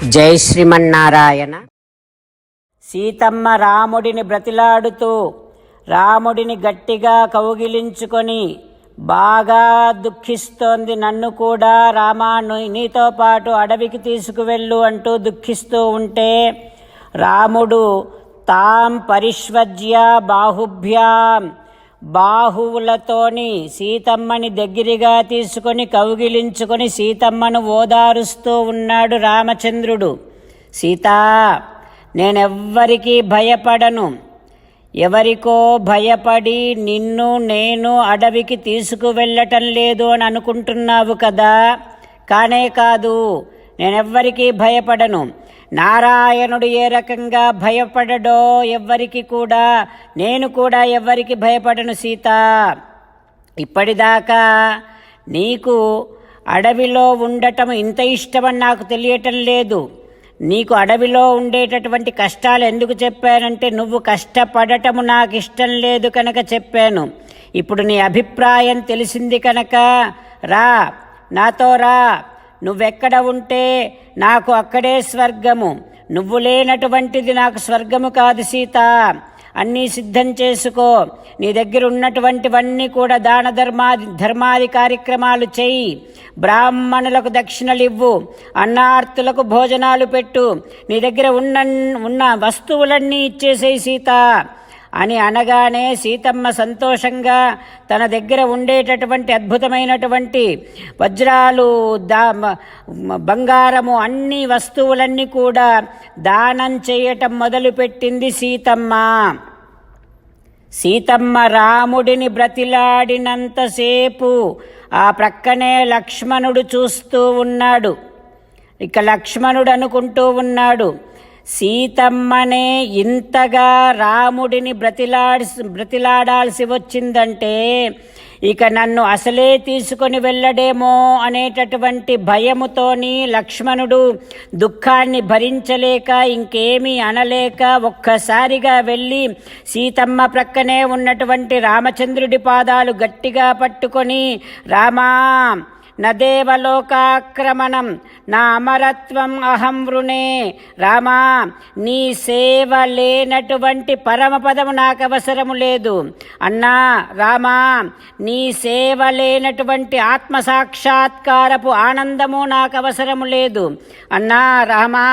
జై శ్రీమన్నారాయణ. సీతమ్మ రాముడిని బ్రతిలాడుతూ రాముడిని గట్టిగా కౌగిలించుకొని బాగా దుఃఖిస్తోంది నన్ను కూడా రామా నీతో పాటు అడవికి తీసుకువెళ్ళు అంటూ దుఃఖిస్తూ ఉంటే రాముడు తాం పరిష్వజ్య బాహుభ్యాం బాహువులతోని సీతమ్మని దగ్గరగా తీసుకొని కౌగిలించుకొని సీతమ్మను ఓదారుస్తూ ఉన్నాడు రామచంద్రుడు. సీతా నేనెవ్వరికీ భయపడను. ఎవరికో భయపడి నిన్ను నేను అడవికి తీసుకువెళ్ళటం లేదు అని అనుకుంటున్నావు కదా. కానే కాదు నేనెవ్వరికీ భయపడను. నారాయణుడు ఏ రకంగా భయపడడో ఎవ్వరికి కూడా నేను కూడా ఎవ్వరికి భయపడను సీత. ఇప్పటిదాకా నీకు అడవిలో ఉండటం ఇంత ఇష్టమని నాకు తెలియటం లేదు. నీకు అడవిలో ఉండేటటువంటి కష్టాలు ఎందుకు చెప్పానంటే నువ్వు కష్టపడటము నాకు ఇష్టం లేదు కనుక చెప్పాను. ఇప్పుడు నీ అభిప్రాయం తెలిసింది కనుక రా నాతో రా. నువ్వెక్కడ ఉంటే నాకు అక్కడే స్వర్గము. నువ్వు లేనటువంటిది నాకు స్వర్గము కాదు సీత. అన్నీ సిద్ధం చేసుకో. నీ దగ్గర ఉన్నటువంటివన్నీ కూడా దాన ధర్మాది ధర్మాది కార్యక్రమాలు చేయి. బ్రాహ్మణులకు దక్షిణలు ఇవ్వు అన్నార్తులకు భోజనాలు పెట్టు. నీ దగ్గర ఉన్న ఉన్న వస్తువులన్నీ ఇచ్చేసేయి సీత. అని అనగానే సీతమ్మ సంతోషంగా తన దగ్గర ఉండేటటువంటి అద్భుతమైనటువంటి వజ్రాలు దా బంగారము అన్ని వస్తువులన్నీ కూడా దానం చేయటం మొదలుపెట్టింది సీతమ్మ. సీతమ్మ రాముడిని బ్రతిలాడినంతసేపు ఆ ప్రక్కనే లక్ష్మణుడు చూస్తూ ఉన్నాడు. ఇక లక్ష్మణుడు అనుకుంటూ ఉన్నాడు సీతమ్మనే ఇంతగా రాముడిని బ్రతిలాడి బ్రతిలాడాల్సి వచ్చిందంటే ఇక నన్ను అసలే తీసుకొని వెళ్ళడేమో అనేటటువంటి భయముతోని లక్ష్మణుడు దుఃఖాన్ని భరించలేక ఇంకేమీ అనలేక ఒక్కసారిగా వెళ్ళి సీతమ్మ ప్రక్కనే ఉన్నటువంటి రామచంద్రుడి పాదాలు గట్టిగా పట్టుకొని రామా నదేవలోకాక్రమణం నా అమరత్వం అహం వృణే. రామా నీ సేవ లేనటువంటి పరమపదము నాకు అవసరము లేదు. అన్నా రామా నీ సేవ లేనటువంటి ఆత్మ సాక్షాత్కారపు ఆనందము నాకు అవసరము లేదు. అన్నా రామా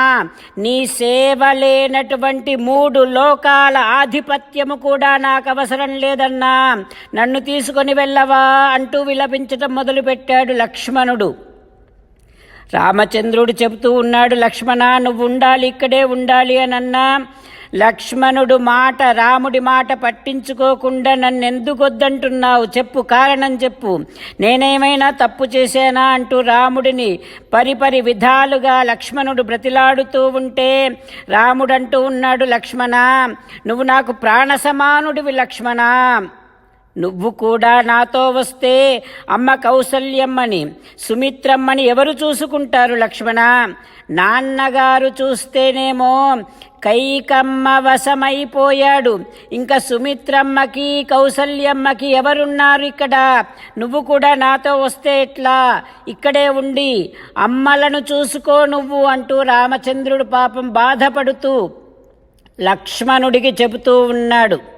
నీ సేవ లేనటువంటి మూడు లోకాల ఆధిపత్యము కూడా నాకు అవసరం లేదన్నా. నన్ను తీసుకొని వెళ్ళవా అంటూ విలపించటం మొదలుపెట్టాడు లక్ష్మణుడు. రామచంద్రుడు చెబుతూ ఉన్నాడు లక్ష్మణ నువ్వు ఉండాలి ఇక్కడే ఉండాలి అని లక్ష్మణుడు మాట రాముడి మాట పట్టించుకోకుండా నన్ను ఎందుకు వద్దంటున్నావు చెప్పు కారణం చెప్పు. నేనేమైనా తప్పు చేశానా? అంటూ రాముడిని పరిపరి విధాలుగా లక్ష్మణుడు బ్రతిలాడుతూ ఉంటే రాముడు అంటూ ఉన్నాడు లక్ష్మణ నువ్వు నాకు ప్రాణ సమానుడివి లక్ష్మణ. నువ్వు కూడా నాతో వస్తే అమ్మ కౌసల్యమ్మని సుమిత్రమ్మని ఎవరు చూసుకుంటారు లక్ష్మణ? నాన్నగారు చూస్తేనేమో కైకమ్మ వశమైపోయాడు. ఇంకా సుమిత్రమ్మకి కౌసల్యమ్మకి ఎవరున్నారు ఇక్కడ? నువ్వు కూడా నాతో వస్తే ఎట్లా? ఇక్కడే ఉండి అమ్మలను చూసుకో నువ్వు అంటూ రామచంద్రుడు పాపం బాధపడుతూ లక్ష్మణుడికి చెబుతూ ఉన్నాడు.